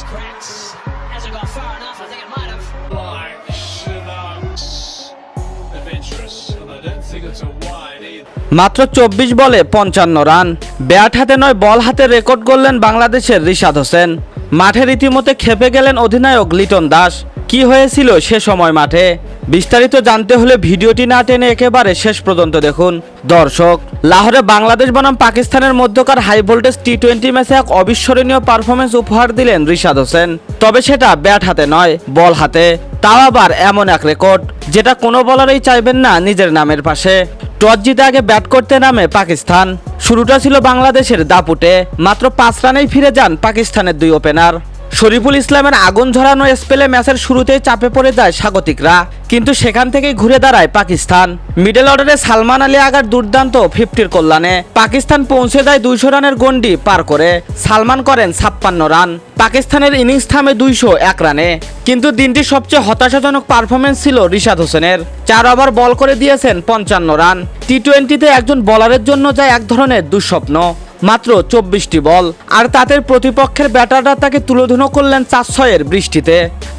It's cracked. Hasn't gone far enough. I think it might have. মাত্র চব্বিশ বলে পঞ্চান্ন রান ব্যাট হাতে নয় বল হাতে রেকর্ড করলেন বাংলাদেশের রিশাদ হোসেন মাঠে রীতিমতো খেপে গেলেন অধিনায়ক লিটন দাস কি হয়েছিল সে সময় মাঠে? বিস্তারিত জানতে হলে ভিডিওটি না টেনে একেবারে শেষ পর্যন্ত দেখুন। দর্শক, লাহোরে বাংলাদেশ বনাম পাকিস্তানের মধ্যকার হাই ভোল্টেজ টি টোয়েন্টি ম্যাচে এক অবিস্মরণীয় পারফরমেন্স উপহার দিলেন রিশাদ হোসেন। তবে সেটা ব্যাট হাতে নয়, বল হাতে। তাও আবার এমন এক রেকর্ড, যেটা কোনো বলারই চাইবেন না নিজের নামের পাশে। টস জিতে আগে ব্যাট করতে নামে পাকিস্তান। শুরুটা ছিল বাংলাদেশের দাপুটে, মাত্র পাঁচ রানেই ফিরে যান পাকিস্তানের দুই ওপেনার শরীফুল ইসলামের আগুন ঝরানো স্পেলে ম্যাচের শুরুতেই চাপে পড়ে যায় স্বাগতিকরা। কিন্তু সেখান থেকেই ঘুরে দাঁড়ায় পাকিস্তান। মিডল অর্ডারে সালমান আলী আগার দুর্দান্ত ফিফটির কল্যাণে পাকিস্তান পৌঁছে দেয় দুইশো রানের গন্ডি পার করে। সালমান করেন ছাপ্পান্ন রান। পাকিস্তানের ইনিংস থামে দুইশো এক রানে। কিন্তু দিনটি সবচেয়ে হতাশাজনক পারফরমেন্স ছিল রিশাদ হোসেনের। চার ওভার বল করে দিয়েছেন পঞ্চান্ন রান। টি টোয়েন্টিতে একজন বলারের জন্য যায় এক ধরনের দুঃস্বপ্ন। মাত্র চব্বিশটি বল। আর তাদের প্রতিপক্ষের ব্যাটাররা তাকে তুলোধুনো করলেন চার ছয়ের বৃষ্টিতে।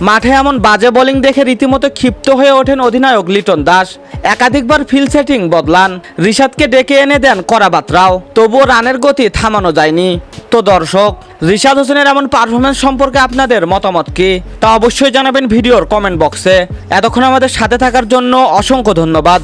মাঠে এমন বাজে বোলিং দেখে রীতিমতো ক্ষিপ্ত হয়ে ওঠেন অধিনায়ক লিটন দাস। একাধিকবার ফিল্ড সেটিং বদলান। রিশাদকে ডেকে এনে দেন করাবাত্রাও। তবুও রানের গতি থামানো যায়নি। তো দর্শক, রিশাদ হোসেনের এমন পারফরমেন্স সম্পর্কে আপনাদের মতামত কি? তা অবশ্যই জানাবেন ভিডিওর কমেন্ট বক্সে এতক্ষণ আমাদের সাথে থাকার জন্য অসংখ্য ধন্যবাদ।